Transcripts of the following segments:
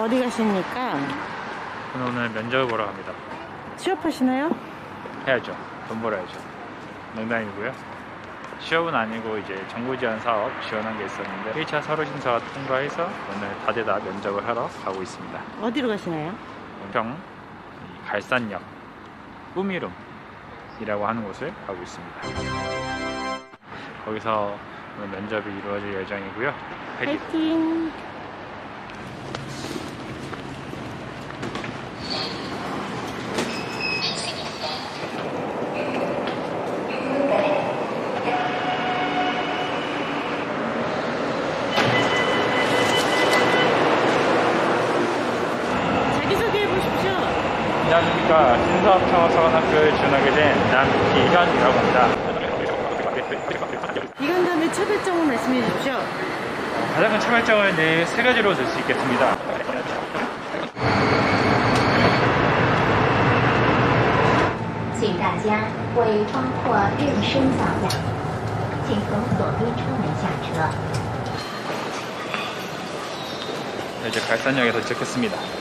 어디 가십니까? 저는 오늘 면접을 보러 갑니다. 취업하시나요? 해야죠. 돈 벌어야죠. 농담이고요. 취업은 아니고 이제 정부 지원 사업 지원한 게 있었는데 1차 서류 심사가 통과해서 오늘 다대다 면접을 하러 가고 있습니다. 어디로 가시나요? 평이 갈산역 꾸미룸이라고 하는 곳을 가고 있습니다. 거기서 오늘 면접이 이루어질 예정이고요. 화이팅! 파이팅! 자기소개해 보십시오. 안녕하십니까. 신사업창업사관학교에 지원하게 된 남기현이라고 합니다. 이간담의 차별점을 말씀해 주십시오. 가장 큰 차별점은 네, 세 가지로 될 수 있겠습니다. 네, 이제 갈산역에서 도착했습니다.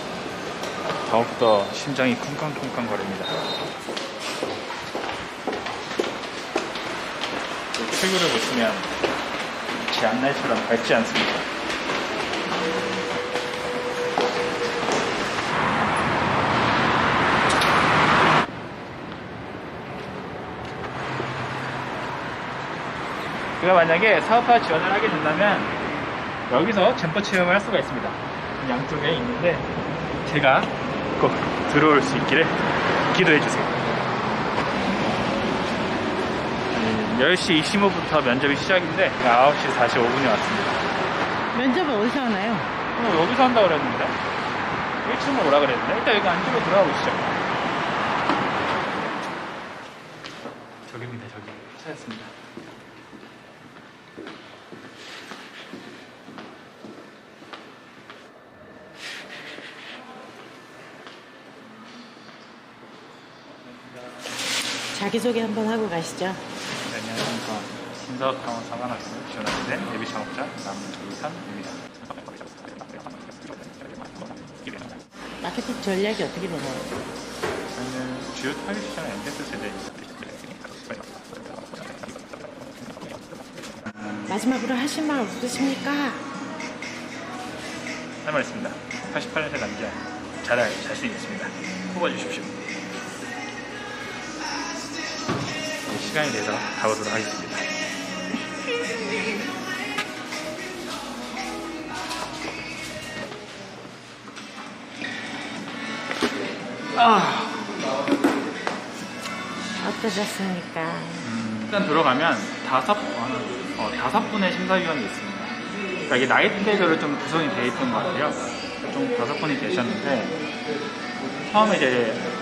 더욱더 심장이 쿵쾅쿵쾅거립니다. 이 출구를 보시면 제 앞날처럼 밝지 않습니다. 제가 만약에 사업화 지원을 하게 된다면 여기서 잼버 체험을 할 수가 있습니다. 양쪽에 있는데 제가 꼭 들어올 수 있기를 기도해 주세요. 10시 25분부터 면접이 시작인데 9시 45분에 왔습니다. 면접은 어디서 하나요? 어, 여기서 한다고 그랬는데 1층으로 오라 그랬는데 일단 여기 안쪽으로 들어가 보시죠. 저기입니다, 저기. 찾았습니다. 자기소개 한번 하고 가시죠. 네, 안녕하십니까. 신사업창원 사관학교 지원하게 된 예비 창업자 남기산입니다. 마케팅 전략이 어떻게 되나요? 저희는 주요 타겟 시장은 MZ 세대입니다. 마지막으로 하실 말 없으십니까? 할 말 있습니다. 88년생 남자 잘할 자신 있습니다. 뽑아주십시오. 시간이 돼서 가보도록 하겠습니다. 아, 어떠셨습니까? 음, 일단 들어가면 다섯 어, 다섯 분의 심사위원이 있습니다. 그러니까 이게 나이대별로 좀 구성이 돼 있던 것 같아요. 좀 다섯 분이 계셨는데 처음에 이제 어,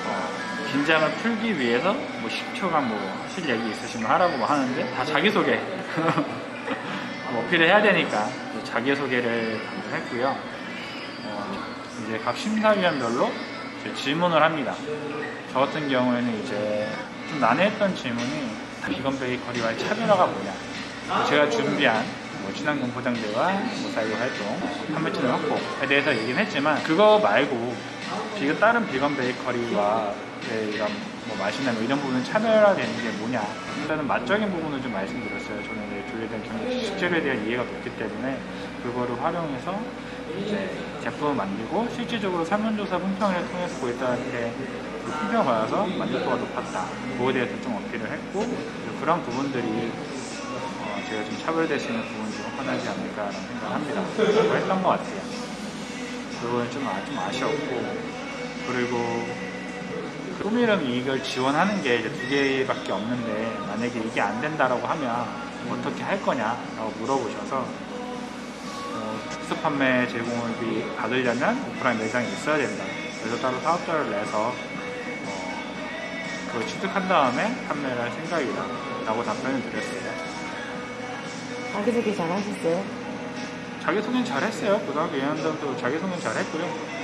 긴장을 풀기 위해서 뭐 10초간 뭐 하실 얘기 있으시면 하라고 뭐 하는데 다 자기소개 뭐 어필을 해야 되니까 자기소개를 먼저 했고요. 어, 이제 각 심사위원별로 질문을 합니다. 저 같은 경우에는 이제 좀 난해했던 질문이 비건 베이커리와의 차별화가 뭐냐. 제가 준비한 뭐 친환경 포장재와 뭐 사이버 활동, 판매 채널 확보에 대해서 얘기는 했지만 그거 말고 비건 다른 비건 베이커리와 이런 뭐 맛이나 뭐 이런 부분 차별화되는 게 뭐냐. 일단은 맛적인 부분을 좀 말씀드렸어요. 저는 이제 조리에 대한 경- 식재료에 대한 이해가 높기 때문에 그거를 활용해서 이제 제품을 만들고 실질적으로 설문조사 품평을 통해서 고객들한테 그 품평을 받아서 만족도가 높았다. 그거에 대해서 좀 어필을 했고 그런 부분들이 어, 제가 좀 차별될 수 있는 부분이 좀 하나지 않을까라는 생각을 합니다. 그거 했던 것 같아요. 그거는 좀, 아, 좀 아쉬웠고 그리고 꿈이름이 이걸 지원하는 게 이제 두 개밖에 없는데 만약에 이게 안 된다라고 하면 어떻게 할 거냐라고 물어보셔서 어, 특수 판매 제공을 비- 받으려면 오프라인 매장이 있어야 된다. 그래서 따로 사업자를 내서 어, 그걸 취득한 다음에 판매를 할 생각이다. 라고 답변을 드렸어요. 자기소개 잘 하셨어요? 자기소개는 잘했어요. 고등학교 2학년 때부터 자기소개는 잘했고요.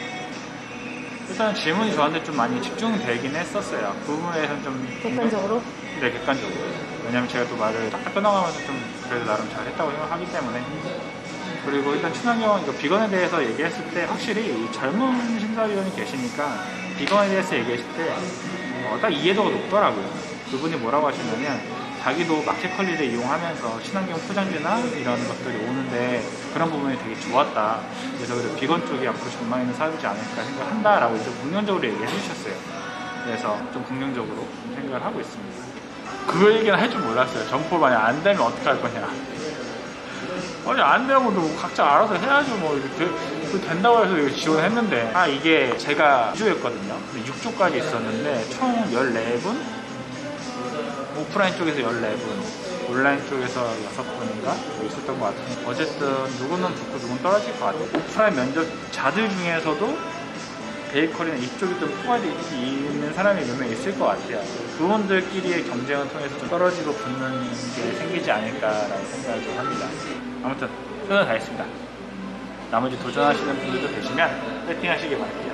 일단 질문이 저한테 좀 많이 집중되긴 했었어요. 그 부분에서는 좀 객관적으로? 네, 객관적으로. 왜냐면 제가 또 말을 딱 끊어가면서 좀 그래도 나름 잘했다고 생각하기 때문에 그리고 일단 친환경 이거 비건에 대해서 얘기했을 때 확실히 이 젊은 심사위원이 계시니까 비건에 대해서 얘기했을 때 어, 딱 이해도가 높더라고요. 그분이 뭐라고 하시냐면 자기도 마켓 컬리를 이용하면서 친환경 포장재나 이런 것들이 오는데 그런 부분이 되게 좋았다. 그래서 그래 비건 쪽이 앞으로 전망 있는 사업이지 않을까 생각한다라고 이제 긍정적으로 얘기해 주셨어요. 그래서 좀 긍정적으로 생각을 하고 있습니다. 그 얘기는 할 줄 몰랐어요. 점포 만약 안 되면 어떡할 거냐. 아니 안 되면 뭐 각자 알아서 해야죠 뭐 이렇게 그 된다고 해서 지원했는데 아 이게 제가 2조였거든요 6조까지 있었는데 총 14분 오프라인 쪽에서 14분 온라인 쪽에서 6분인가 뭐 있었던 것 같아요 어쨌든 누구는 붙고 누구는 떨어질 것 같아요 오프라인 면접자들 중에서도 베이커리나 이쪽이 좀 포괄되어 있는 사람이 몇 명 있을 것 같아요. 그분들끼리의 경쟁을 통해서 좀 떨어지고 붙는 게 생기지 않을까라는 생각을 좀 합니다. 아무튼 최선을 다했습니다. 나머지 도전하시는 분들도 계시면 파이팅 하시길 바랄게요.